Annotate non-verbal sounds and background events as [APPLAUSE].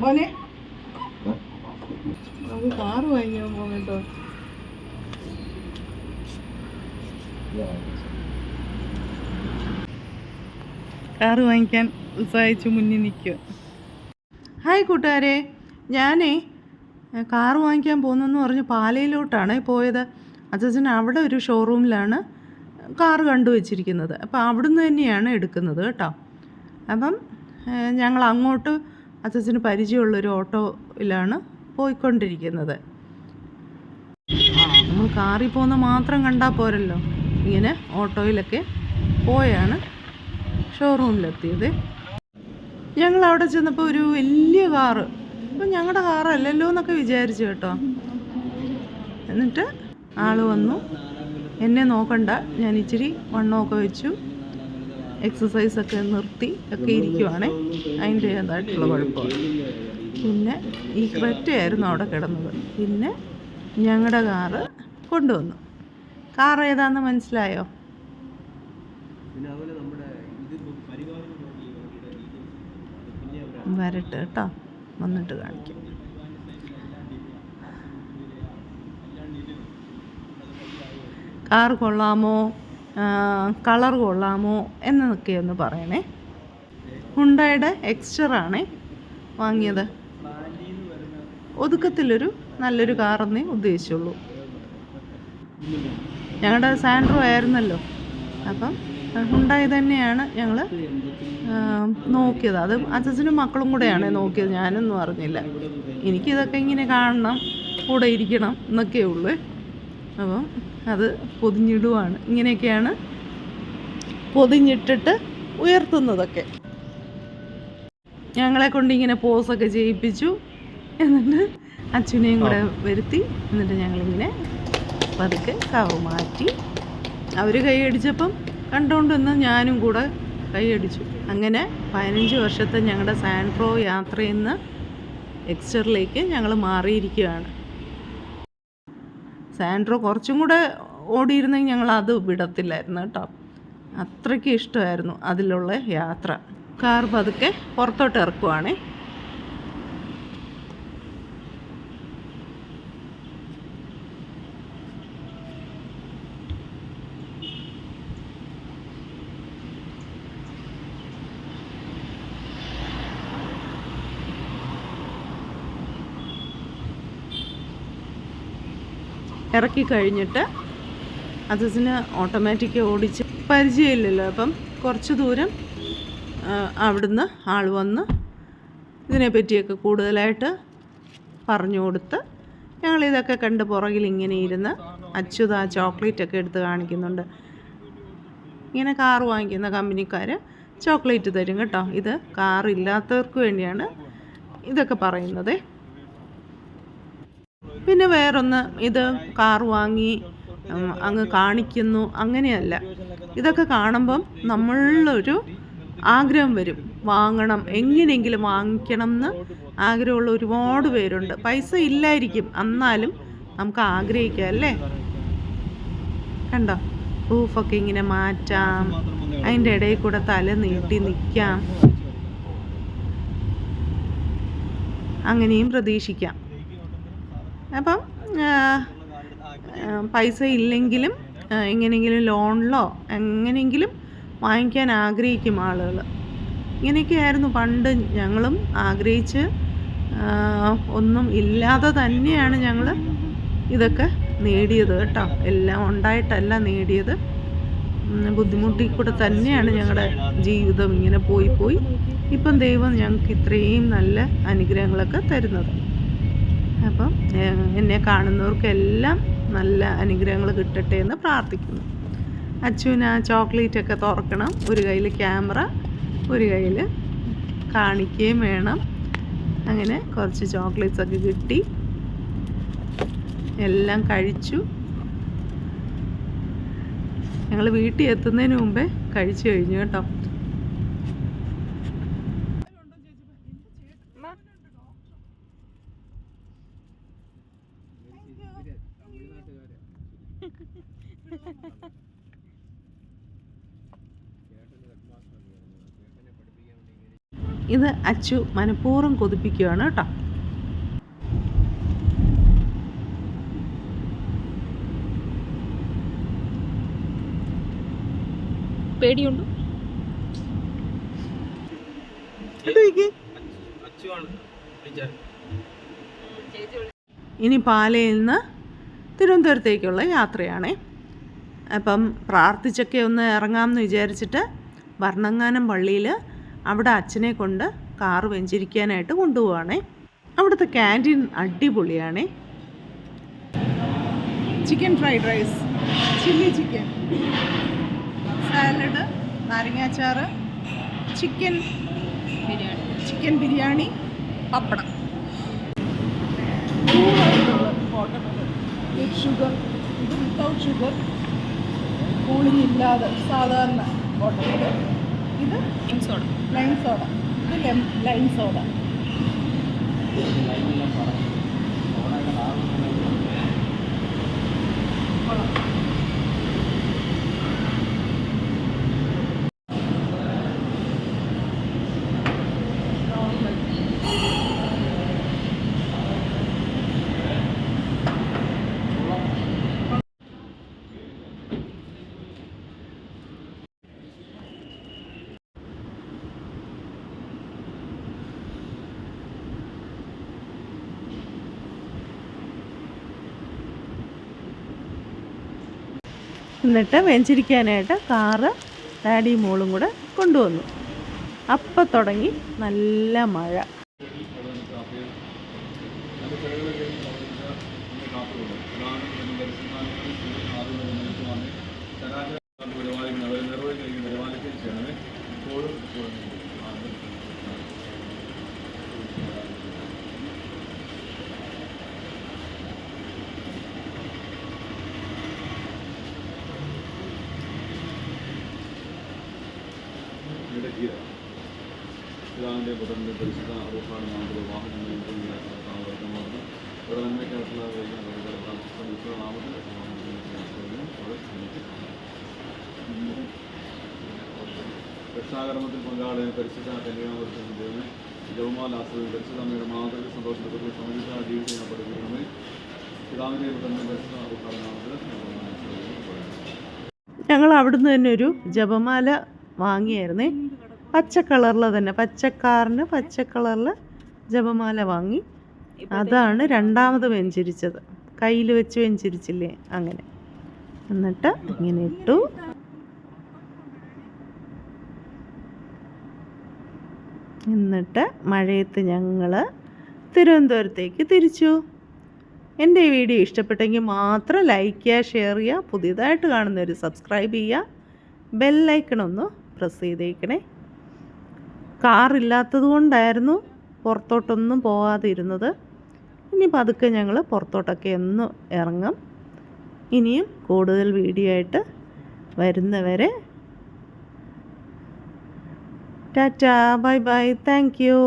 മോനെ? നമുക്ക് കാറ് വാങ്ങിക്കാൻ പോകട്ടോ കാറ് വാങ്ങിക്കാൻ ഉത്സാഹിച്ച് മുന്നിൽ നിൽക്കുക. ഹായ് കൂട്ടുകാരെ ഞാനേ കാറ് വാങ്ങിക്കാൻ പോകുന്നെന്ന് പറഞ്ഞ് പാലയിലോട്ടാണ് പോയത്. അച്ഛൻ അവിടെ ഒരു ഷോറൂമിലാണ് കാറ് കണ്ടുവച്ചിരിക്കുന്നത് അപ്പോൾ അവിടുന്ന് തന്നെയാണ് എടുക്കുന്നത് കേട്ടോ. അപ്പം ഞങ്ങൾ അങ്ങോട്ട് അച്ഛന് പരിചയമുള്ളൊരു ഓട്ടോയിലാണ് പോയിക്കൊണ്ടിരിക്കുന്നത്. നമ്മൾ കാറിൽ പോകുന്ന മാത്രം കണ്ടാൽ പോരല്ലോ. ഇങ്ങനെ ഓട്ടോയിലൊക്കെ പോയാണ് ഷോറൂമിലെത്തിയത്. ഞങ്ങൾ അവിടെ ചെന്നപ്പോൾ ഒരു വലിയ കാറ്. അപ്പം ഞങ്ങളുടെ കാറല്ലല്ലോ എന്നൊക്കെ വിചാരിച്ചു കേട്ടോ. എന്നിട്ട് ആൾ വന്നു. എന്നെ നോക്കണ്ട. ഞാൻ ഇച്ചിരി വണ്ണമൊക്കെ വെച്ചു. എക്സസൈസൊക്കെ നിർത്തി ഒക്കെ ഇരിക്കുവാണേ. അതിന്റേതായിട്ടുള്ള കുഴപ്പമാണ് പിന്നെ ഈ ക്രെറ്റയായിരുന്നു അവിടെ കിടന്നത്. പിന്നെ ഞങ്ങളുടെ കാറ് കൊണ്ടുവന്നു. കാർ ഏതാണെന്ന് മനസ്സിലായോ? വരട്ടെ കേട്ടോ. വന്നിട്ട് കാണിക്കാം. കാർ കൊള്ളാമോ? കളർ കൊള്ളാമോ എന്നൊക്കെ ഒന്ന് പറയണേ. ഹുണ്ടായുടെ എക്സ്റ്ററാണേ വാങ്ങിയത്. ഒതുക്കത്തിലൊരു നല്ലൊരു കാറെന്നേ ഉദ്ദേശിച്ചുള്ളൂ. ഞങ്ങളുടെ സാൻഡ്രോ ആയിരുന്നല്ലോ. അപ്പം ഹുണ്ടായി തന്നെയാണ് ഞങ്ങൾ നോക്കിയത്. അത് അച്ഛനും മക്കളും കൂടെയാണ് നോക്കിയത്. ഞാനൊന്നും അറിഞ്ഞില്ല. എനിക്കിതൊക്കെ ഇങ്ങനെ കാണണം കൂടെ ഇരിക്കണം എന്നൊക്കെ അപ്പം അത് പൊതിഞ്ഞിടുവാണ്. ഇങ്ങനെയൊക്കെയാണ് പൊതിഞ്ഞിട്ടിട്ട് ഉയർത്തുന്നതൊക്കെ. ഞങ്ങളെ കൊണ്ട് ഇങ്ങനെ പോസൊക്കെ ചെയ്യിപ്പിച്ചു. എന്നിട്ട് അച്ഛനെയും കൂടെ വരുത്തി. എന്നിട്ട് ഞങ്ങളിങ്ങനെ പതുക്കെ കവ് മാറ്റി. അവർ കൈയടിച്ചപ്പം കണ്ടുകൊണ്ട് നിന്ന് ഞാനും കൂടെ കൈയടിച്ചു അങ്ങനെ പതിനഞ്ച് വർഷത്തെ ഞങ്ങളുടെ സാൻഡ്രോ യാത്രയിൽ നിന്ന് എക്സ്റ്ററിലേക്ക് ഞങ്ങൾ മാറിയിരിക്കുകയാണ്. സാൻഡ്രോ കുറച്ചും കൂടെ ഓടിയിരുന്നെങ്കിൽ ഞങ്ങൾ അത് വിടത്തില്ലായിരുന്നു കേട്ടോ. അത്രയ്ക്ക് ഇഷ്ടമായിരുന്നു അതിലുള്ള യാത്ര. കാർ പതുക്കെ പുറത്തോട്ട് ഇറക്കുവാണേ. ഇറക്കി കഴിഞ്ഞിട്ട് അസസിന് ഓട്ടോമാറ്റിക് ഓടിച്ച് പരിചയമില്ലല്ലോ. അപ്പം കുറച്ച് ദൂരം അവിടുന്ന് ആൾ വന്ന് ഇതിനെപ്പറ്റിയൊക്കെ കൂടുതലായിട്ട് പറഞ്ഞു കൊടുത്ത് ഞങ്ങളിതൊക്കെ കണ്ട് പുറകിൽ ഇങ്ങനെ ഇരുന്ന് അച്യുത ആ ചോക്ലേറ്റ് ഒക്കെ എടുത്ത് കാണിക്കുന്നുണ്ട്. ഇങ്ങനെ കാർ വാങ്ങിക്കുന്ന കമ്പനിക്കാർ ചോക്ലേറ്റ് തരും കേട്ടോ. ഇത് കാറില്ലാത്തവർക്ക് വേണ്ടിയാണ് ഇതൊക്കെ പറയുന്നത്. പിന്നെ വേറൊന്ന് ഇത് കാർ വാങ്ങി അങ്ങ് കാണിക്കുന്നു അങ്ങനെയല്ല. ഇതൊക്കെ കാണുമ്പം നമ്മളൊരു ആഗ്രഹം വരും. വാങ്ങണം എങ്ങനെയെങ്കിലും വാങ്ങിക്കണം എന്ന് ആഗ്രഹമുള്ള ഒരുപാട് പേരുണ്ട്. പൈസ ഇല്ലായിരിക്കും എന്നാലും നമുക്ക് ആഗ്രഹിക്കാം അല്ലേ? കണ്ടോ? റൂഫൊക്കെ ഇങ്ങനെ മാറ്റാം അതിന്റെ ഇടയിൽ കൂടെ തല നീട്ടി നിൽക്കാം. അങ്ങനെയും പ്രതീക്ഷിക്കാം. അപ്പം പൈസ ഇല്ലെങ്കിലും എങ്ങനെയെങ്കിലും ലോണിലോ എങ്ങനെയെങ്കിലും വാങ്ങിക്കാൻ ആഗ്രഹിക്കും ആളുകൾ ഇങ്ങനെയൊക്കെയായിരുന്നു പണ്ട് ഞങ്ങളും ആഗ്രഹിച്ച് ഒന്നും ഇല്ലാതെ തന്നെയാണ് ഞങ്ങൾ ഇതൊക്കെ നേടിയത് കേട്ടോ. എല്ലാം ഉണ്ടായിട്ടല്ല നേടിയത്. ബുദ്ധിമുട്ടി കൂടെ തന്നെയാണ് ഞങ്ങളുടെ ജീവിതം ഇങ്ങനെ പോയി പോയി. ഇപ്പം ദൈവം ഞങ്ങൾക്ക് ഇത്രയും നല്ല അനുഗ്രഹങ്ങളൊക്കെ തരുന്നത്. അപ്പം എന്നെ കാണുന്നവർക്കെല്ലാം നല്ല അനുഗ്രഹങ്ങൾ കിട്ടട്ടെ എന്ന് പ്രാർത്ഥിക്കുന്നു. അച്ഛന് ആ ചോക്ലേറ്റ് ഒക്കെ തുറക്കണം. ഒരു കയ്യിൽ ക്യാമറ ഒരു കയ്യിൽ കാണിക്കുകയും വേണം. അങ്ങനെ കുറച്ച് ചോക്ലേറ്റ്സ് ഒക്കെ കിട്ടി. എല്ലാം കഴിച്ചു. ഞങ്ങൾ വീട്ടിൽ എത്തുന്നതിന് മുമ്പേ കഴിച്ചു കഴിഞ്ഞു കേട്ടോ. [LAUGHS] ഇത് അച്ചു മനഃപൂർവം കൊതിപ്പിക്കുകയാണ് കേട്ടോ. പേടിയുണ്ട്? ഇനി പാലയിൽ നിന്ന് തിരുവനന്തപുരത്തേക്കുള്ള യാത്രയാണേ. അപ്പം പ്രാർത്ഥിച്ചൊക്കെ ഒന്ന് ഇറങ്ങാമെന്ന് വിചാരിച്ചിട്ട് വർണങ്ങാനം പള്ളിയിൽ അവിടെ അച്ഛനെ കൊണ്ട് കാറ് വെഞ്ചരിക്കാനായിട്ട് കൊണ്ടുപോവാണേ. അവിടുത്തെ canteen അടിപൊളിയാണേ. Chicken fried rice chilli chicken salad നാരങ്ങാച്ചാറ് chicken biryani chicken biryani pappadam. With sugar ഇത് വിത്തൗട്ട് ഷുഗർ കൂളിംഗ് ഇല്ലാതെ സാധാരണ ബോട്ടൽ ഇത് സോഡ ലൈം സോഡ ഇത് ലൈൻ ലൈം സോഡ എന്നിട്ട് വെഞ്ചരിക്കാനായിട്ട് കാറ് ഡാഡിയും മോളും കൂടെ കൊണ്ടുവന്നു. അപ്പം തുടങ്ങി നല്ല മഴ. പിതാവിന്റെ പുത്രന്റെ പരിശുദ്ധ റൂഹാണ് നാമത്തിൽ നാമത്തിൽ രക്ഷാകർമ്മത്തിൽ പങ്കാളിയെ പരിശുദ്ധ കന്യാമൃത്തിന് ദൈവമേ പരിശുദ്ധ അമ്മയുടെ മാതൃക സന്തോഷത്തിൽ സമചിത ജീവിതം ഞാൻ പഠിപ്പിക്കണമേ പിതാവിന്റെ പുത്രന്റെ പരിശുദ്ധ റൂഹാണ് നാമത്തിൽ ഞങ്ങൾ അവിടുന്ന് തന്നെ ഒരു ജപമാല വാങ്ങിയായിരുന്നേ. പച്ച കളറിൽ തന്നെ പച്ചക്കാറിന് പച്ച കളറിൽ ജപമാല വാങ്ങി. അതാണ് രണ്ടാമത് വെഞ്ചിരിച്ചത്. കയ്യിൽ വെച്ച് വെഞ്ചരിച്ചില്ലേ അങ്ങനെ. എന്നിട്ട് ഇങ്ങനെ ഇട്ടു. എന്നിട്ട് മഴയത്ത് ഞങ്ങൾ തിരുവനന്തപുരത്തേക്ക് തിരിച്ചു. എന്റെ ഈ വീഡിയോ ഇഷ്ടപ്പെട്ടെങ്കിൽ മാത്രം ലൈക്ക് ചെയ്യുക ഷെയർ ചെയ്യുക പുതിയതായിട്ട് കാണുന്നവർ സബ്സ്ക്രൈബ് ചെയ്യുക. ബെല്ലൈക്കണൊന്ന് പ്രസ് ചെയ്തേക്കണേ. കാറില്ലാത്തത് കൊണ്ടായിരുന്നു പുറത്തോട്ടൊന്നും പോകാതിരുന്നത് ഇനി പതുക്കെ ഞങ്ങൾ പുറത്തോട്ടൊക്കെ ഒന്ന് ഇറങ്ങും. ഇനിയും കൂടുതൽ വീഡിയോ ആയിട്ട് വരുന്നവരെ tata bye bye thank you.